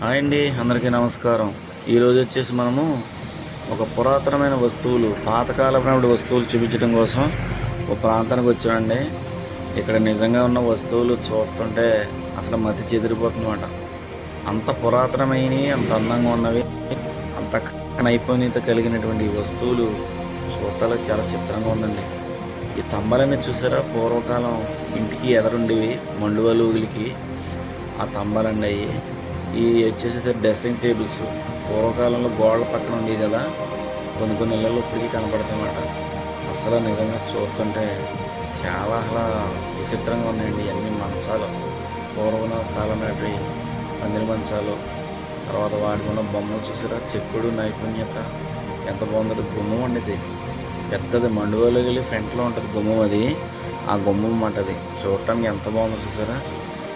Hi అండి అందరికీ నమస్కారం. ఈరోజు వచ్చేసి మనము ఒక పురాతనమైన వస్తువులు పాతకాలమైన వస్తువులు చూపించడం కోసం ఒక ప్రాంతానికి వచ్చామండి. ఇక్కడ నిజంగా ఉన్న వస్తువులు చూస్తుంటే అసలు మతి చెదిరిపోతుందన్నమాట. అంత పురాతనమైనవి అంత అందంగా ఉన్నవి అంత నైపుణ్యత కలిగినటువంటి ఈ వస్తువులు చూడటానికి చాలా చిత్రంగా ఉందండి. ఈ తంబాలన్నీ చూసారా? పూర్వకాలం ఇంటికి ఎదరుండేవి మండువలుగులకి ఆ తంబాలండి అవి ఈ వచ్చేసి డ్రెస్సింగ్ టేబుల్స్. పూర్వకాలంలో గోడల పక్కన ఉండేది కదా కొన్ని కొన్ని ఇళ్ళలో ఇప్పటికీ కనపడుతున్నమాట అసలు నిజంగా చూస్తుంటే చాలా అలా విచిత్రంగా ఉన్నాయండి అన్ని మంచాలు. పూర్వం కాలం నాటి పందిరి మంచాలు తర్వాత వాటికి ఉన్న బొమ్మలు చూసారా? చెక్కుడు నైపుణ్యత ఎంత బాగుందో గుమ్మం అండి ఇది. పెద్దది మండువలో వెళ్ళి ఫ్రంట్లో ఉంటుంది గుమ్మం అది. ఆ గుమ్మం అన్నమాట అది. చూడటానికి ఎంత బాగుందో చూసారా?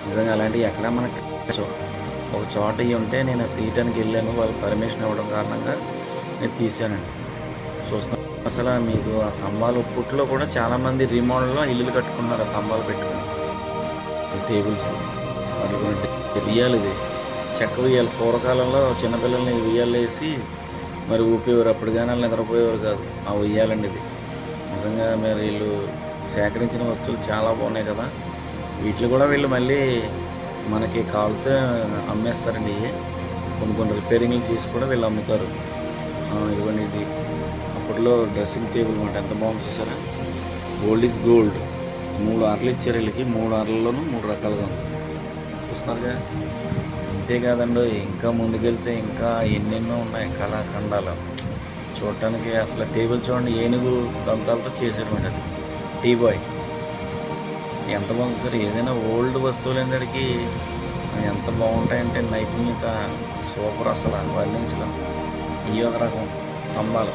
నిజంగా అలాంటివి ఎక్కడ మనకి చూడాలి ఒక చోట అయ్యి ఉంటే నేను తీయటానికి వెళ్ళాను. వాళ్ళు పర్మిషన్ ఇవ్వడం కారణంగా నేను తీశానండి. చూస్తాను అసలు మీకు ఆ స్తంభాలు పుట్లో కూడా చాలామంది రీమోడల్లో ఇల్లులు కట్టుకున్నారు ఆ స్తంభాలు పెట్టుకుని. టేబుల్స్. అటువంటి ఉయ్యాలు ఇది చెక్క ఉయ్యాలు. పూర్వకాలంలో చిన్నపిల్లల్ని ఉయ్యాలు వేసి మరి ఊపేవారు. అప్పుడు కానీ వాళ్ళు నిద్రపోయేవారు కాదు. ఆ ఉయ్యాలండి ఇది. నిజంగా మీరు వీళ్ళు సేకరించిన వస్తువులు చాలా బాగున్నాయి కదా. వీటిలో కూడా వీళ్ళు మళ్ళీ మనకి కావాలితే అమ్మేస్తారండి ఇవి. కొన్ని కొన్ని రిపేరింగ్లు చేసి కూడా వీళ్ళు అమ్ముతారు. ఇవన్నీ ఇది. అప్పట్లో డ్రెస్సింగ్ టేబుల్ మాట ఎంత బాగుంది చూసారా? గోల్డ్ ఈజ్ గోల్డ్ మూడు అరలు ఇచ్చారు వీళ్ళకి. మూడు ఆర్లలోనూ మూడు రకాలుగా ఉంది. చూస్తున్నారుగా అంతేకాదండి ఇంకా ముందుకెళ్తే ఇంకా ఎన్నెన్నో ఉన్నాయి కళాఖండాలు. చూడటానికి అసలు టేబుల్ చూడండి ఏనుగు దంతాలతో చేసేటువంటి టీ బాయ్ ఎంత బాగుంది సార్? ఏదైనా ఓల్డ్ వస్తువులు అందరికీ ఎంత బాగుంటాయంటే నైపుణ్యత సూపర్ అసలు వర్ణించడం ఈ ఒక రకం స్తంభాలు.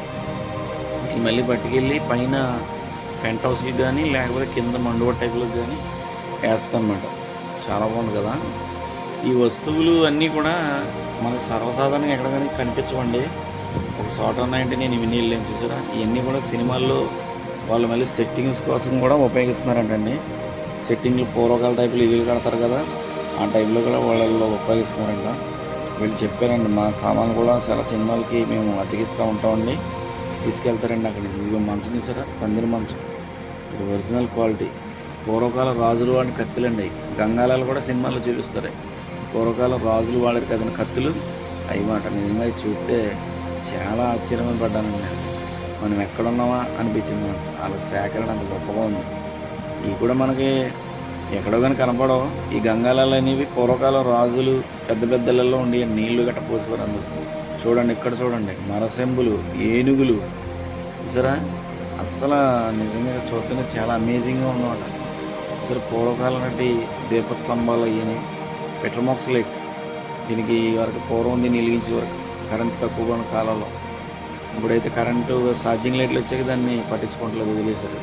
ఇట్లా మళ్ళీ పట్టుకెళ్ళి పైన పెంట్ హౌస్కి కానీ లేకపోతే కింద మండువ టైపులకు కానీ వేస్తానమాట చాలా బాగుంది కదా. ఈ వస్తువులు అన్నీ కూడా మనకు సర్వసాధారణంగా ఎక్కడ కానీ కనిపించవండి. ఒక చోట ఉన్నాయంటే నేను ఇవన్నీ వెళ్ళాను చూసారా? ఇవన్నీ కూడా సినిమాల్లో వాళ్ళు మళ్ళీ సెట్టింగ్స్ కోసం కూడా ఉపయోగిస్తున్నారంటండి. సెట్టింగ్లు పూర్వకాల టైపులు ఇల్లు కడతారు కదా ఆ టైప్లో కూడా వాళ్ళల్లో ఉపయోగిస్తున్నారంట వీళ్ళు చెప్పారండి మా సామాన్లు కూడా చాలా సినిమాలకి మేము అతికిస్తూ ఉంటామండి. తీసుకెళ్తారండి అక్కడికి ఇదిగో మంచం చూసారా? పందిరి మంచం. ఇది ఒరిజినల్ క్వాలిటీ. పూర్వకాల రాజులు వాడిన కత్తులండి. గంగాలాలు కూడా సినిమాల్లో చూపిస్తారు. పూర్వకాల రాజులు వాడారు కదిన కత్తులు అవి మాట. నిజంగా చూస్తే చాలా ఆశ్చర్యమైన పడ్డానండి. మనం ఎక్కడున్నామా అనిపించింది. నాకు వాళ్ళ సేకరణ అంత గొప్పగా ఉంది. ఇవి కూడా మనకి ఎక్కడో కానీ కనపడవు. ఈ గంగాలాలు అనేవి పూర్వకాలం రాజులు పెద్ద పెద్దలలో ఉండి నీళ్ళు గట్ట పోసుకొని అందుకు చూడండి ఇక్కడ చూడండి మరసెంబులు ఏనుగులు. చూసారా? అస్సలు నిజంగా చూస్తేనే చాలా అమేజింగ్గా ఉన్నమాట. అసలు పూర్వకాలం నాటి దీపస్తంభాలు అయ్యి పెట్రోమాక్స్ లైట్ దీనికి వరకు పూర్వం దీన్ని వెలిగించే వరకు కరెంట్ తక్కువగా ఉన్న కాలంలో. ఇప్పుడైతే కరెంటు ఛార్జింగ్ లైట్లు వచ్చాక దాన్ని పట్టించుకోవట్లేదు వదిలేశారు.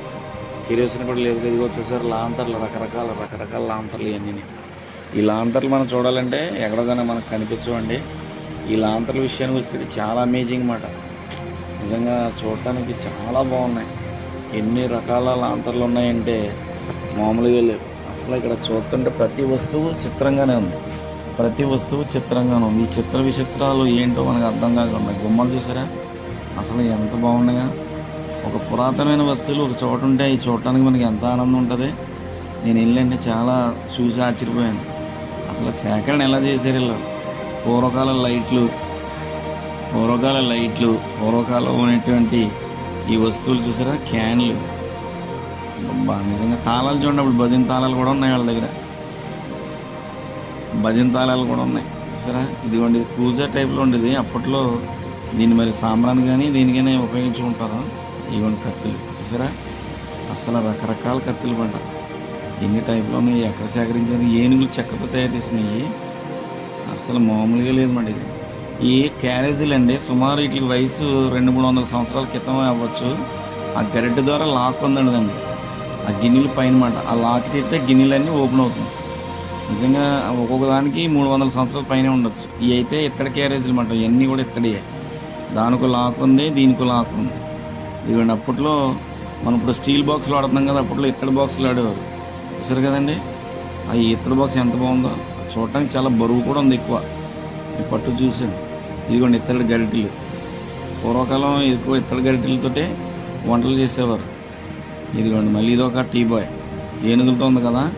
కిరోసిన్ కూడా లేదు ఇదిగో చూసారు లాంతర్లు రకరకాల రకరకాల లాంతర్లు ఇవన్నీ. ఈ లాంతర్లు మనం చూడాలంటే ఎక్కడదైనా మనకు కనిపించవండి. ఈ లాంతర్ల విషయానికి వచ్చేది చాలా అమేజింగ్ మాట. నిజంగా చూడటానికి చాలా బాగున్నాయి. ఎన్ని రకాల లాంతర్లు ఉన్నాయంటే మామూలుగా లేవు. అసలు ఇక్కడ చూస్తుంటే ప్రతి వస్తువు చిత్రంగానే ఉంది. ప్రతి వస్తువు చిత్రంగానే ఉంది. ఈ చిత్ర విచిత్రాలు ఏంటో మనకు అర్థం కాకుండా గుమ్మలు చూసారా? అసలు ఎంత బాగున్నాయా. ఒక పురాతనమైన వస్తువులు ఒక చోట ఉంటే అవి చూడటానికి మనకి ఎంత ఆనందం ఉంటుంది. నేను వెళ్ళంటే చాలా చూసి ఆశ్చర్యపోయాను. అసలు సేకరణ ఎలా చేశారు వీళ్ళు? పూర్వకాల లైట్లు పూర్వకాల లైట్లు పూర్వకాలం ఉన్నటువంటి ఈ వస్తువులు చూసారా? క్యాన్లు. నిజంగా తాళాలు చూడండి అప్పుడు భజన తాళాలు కూడా ఉన్నాయి వాళ్ళ దగ్గర. భజన తాళాలు కూడా ఉన్నాయి. చూసారా? ఇదిగోండి ఇది పూజ టైప్లో ఉండేది. అప్పట్లో దీన్ని మరి సాంబ్రాన్ని కానీ దీనికైనా ఉపయోగించుకుంటారు? ఇదిగోండి కత్తులు చూసారా? అసలు రకరకాల కత్తులు పంట. ఎన్ని టైప్లో ఉన్నాయి? ఎక్కడ సేకరించారు? ఏనుగులు చెక్కతో తయారు చేసినవి అసలు మామూలుగా లేదు మాట ఇది. ఈ క్యారేజీలు అండి సుమారు వీటికి వయసు రెండు మూడు వందల సంవత్సరాల క్రితం అవ్వచ్చు. ఆ గరిటె ద్వారా లాక్ ఉందండి ఆ గిన్నెలు పైన మాట. ఆ లాక్ తీస్తే గిన్నెలన్నీ ఓపెన్ అవుతుంది. నిజంగా ఒక్కొక్క దానికి మూడు వందల సంవత్సరాల పైన ఉండొచ్చు. ఇవి అయితే ఇత్తడి క్యారేజీలు మాట. ఇవన్నీ కూడా ఇత్తడియే. దానికి లాక్ ఉంది దీనికి లాక్ ఉంది. ఇదిగోండి అప్పట్లో మనం ఇప్పుడు స్టీల్ బాక్స్లు ఆడుతున్నాం కదా అప్పట్లో ఇత్తడి బాక్సులు ఆడేవారు చూసారు కదండి? ఆ ఇత్తడి బాక్స్ ఎంత బాగుందో. చూడటానికి చాలా బరువు కూడా ఉంది ఎక్కువ. ఈ పట్టు చూసాను ఇదిగోండి ఇత్తడి గరిటెలు. పూర్వకాలం ఎక్కువ ఇత్తడి గరిటెలతోటే వంటలు చేసేవారు. ఇదిగోండి మళ్ళీ ఇది ఒక టీ బాయ్. ఏనుగులతో ఉంది కదా?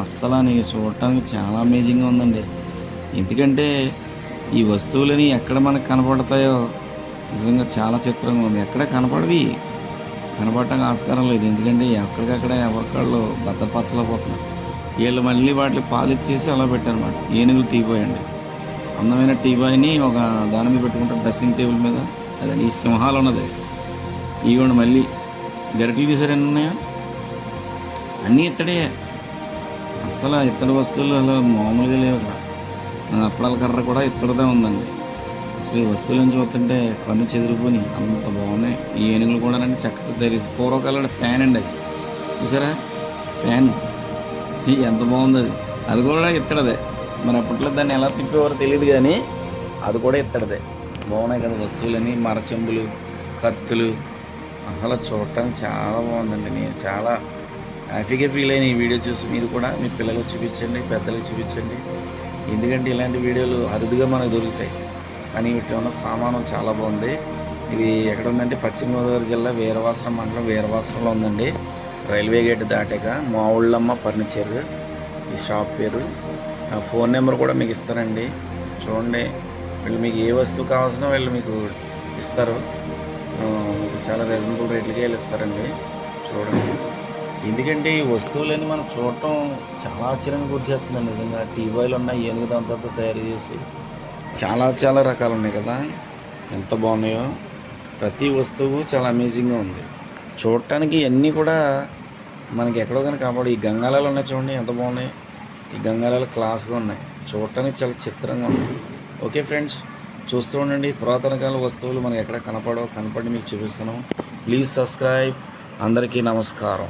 అస్సలు నీకు చూడటానికి చాలా అమేజింగ్గా ఉందండి. ఎందుకంటే ఈ వస్తువులని ఎక్కడ మనకు కనపడతాయో నిజంగా చాలా చిత్రంగా ఉంది. ఎక్కడ కనపడవి? కనపడటానికి ఆస్కారం లేదు. ఎందుకంటే ఎక్కడికక్కడ ఎవరికాళ్ళు భద్రపరచలేకపోతున్నారు వీళ్ళు మళ్ళీ వాటిని పాలిచ్చేసి అలా పెట్టారన్నమాట. ఏనుగులు టీ బాయ్ అండి. అందమైన టీ బాయ్ని ఒక దాని మీద పెట్టుకుంటారు. డ్రెస్సింగ్ టేబుల్ మీద. అదే ఈ సింహాలు ఉన్నది. ఇవ్వండి మళ్ళీ. గరిటలు తీసారు ఎన్ని ఉన్నాయో అన్నీ ఇత్తడే. అసలు ఇత్తడి వస్తువులు అలా మామూలుగా లేవు అక్కడ. అప్పడాల కర్ర కూడా ఇత్తడిదే ఉందండి. అసలు ఈ వస్తువులను చూస్తుంటే కన్ను చెదిరిపోయి అంత బాగున్నాయి. ఈ ఏనుగులు కూడా అండి చక్కగా తెలియదు పూర్వకాలం ఫ్యాన్ అండి అది. చూసారా? ఫ్యాన్. ఎంత బాగుంది అది. అది కూడా ఇత్తడదే. మరి అప్పట్లో దాన్ని ఎలా తిప్పేవారో తెలియదు కానీ అది కూడా ఇత్తడదే. బాగున్నాయి కదా వస్తువులని మరచెంబులు కత్తులు. అసలు చూడటానికి చాలా బాగుందండి. నేను చాలా హ్యాపీగా ఫీల్ అయిన ఈ వీడియో చూసి మీరు కూడా మీ పిల్లలకు చూపించండి పెద్దలకు చూపించండి. ఎందుకంటే ఇలాంటి వీడియోలు అరుదుగా మనకు దొరుకుతాయి. కానీ వీటిలో ఉన్న సామానం చాలా బాగుంది. ఇది ఎక్కడ ఉందంటే పశ్చిమ గోదావరి జిల్లా వీరవాసరం మండలం వీరవాసరంలో ఉందండి. రైల్వే గేట్ దాటాక మావుళ్ళమ్మ ఫర్నిచర్ ఈ షాప్ పేరు. ఆ ఫోన్ నెంబర్ కూడా మీకు ఇస్తారండి చూడండి వీళ్ళు మీకు ఏ వస్తువు కావాల్సిన వీళ్ళు మీకు ఇస్తారు. మీకు చాలా రీజనబుల్ రేట్లకే వీళ్ళు ఇస్తారండి. చూడండి. ఎందుకంటే ఈ వస్తువులని మనం చూడటం చాలా ఆశ్చర్యంగా గురిచేస్తుందండి నిజంగా టీవీలు ఉన్నాయి ఏనుగు దాంతో తయారు చేసి చాలా చాలా రకాలు ఉన్నాయి కదా. ఎంత బాగున్నాయో. ప్రతి వస్తువు చాలా అమేజింగ్గా ఉంది. చూడటానికి అన్నీ కూడా మనకి ఎక్కడో కానీ కాబట్టి ఈ గంగాలాలు ఉన్నాయి చూడండి ఎంత బాగున్నాయి. ఈ గంగాలాలు క్లాస్గా ఉన్నాయి. చూడటానికి చాలా చిత్రంగా ఉన్నాయి. ఓకే ఫ్రెండ్స్ చూస్తూ ఉండండి. పురాతన కాల వస్తువులు మనకి ఎక్కడ కనపడో కనపడి మీకు చూపిస్తున్నాం. ప్లీజ్ సబ్స్క్రైబ్ అందరికీ నమస్కారం.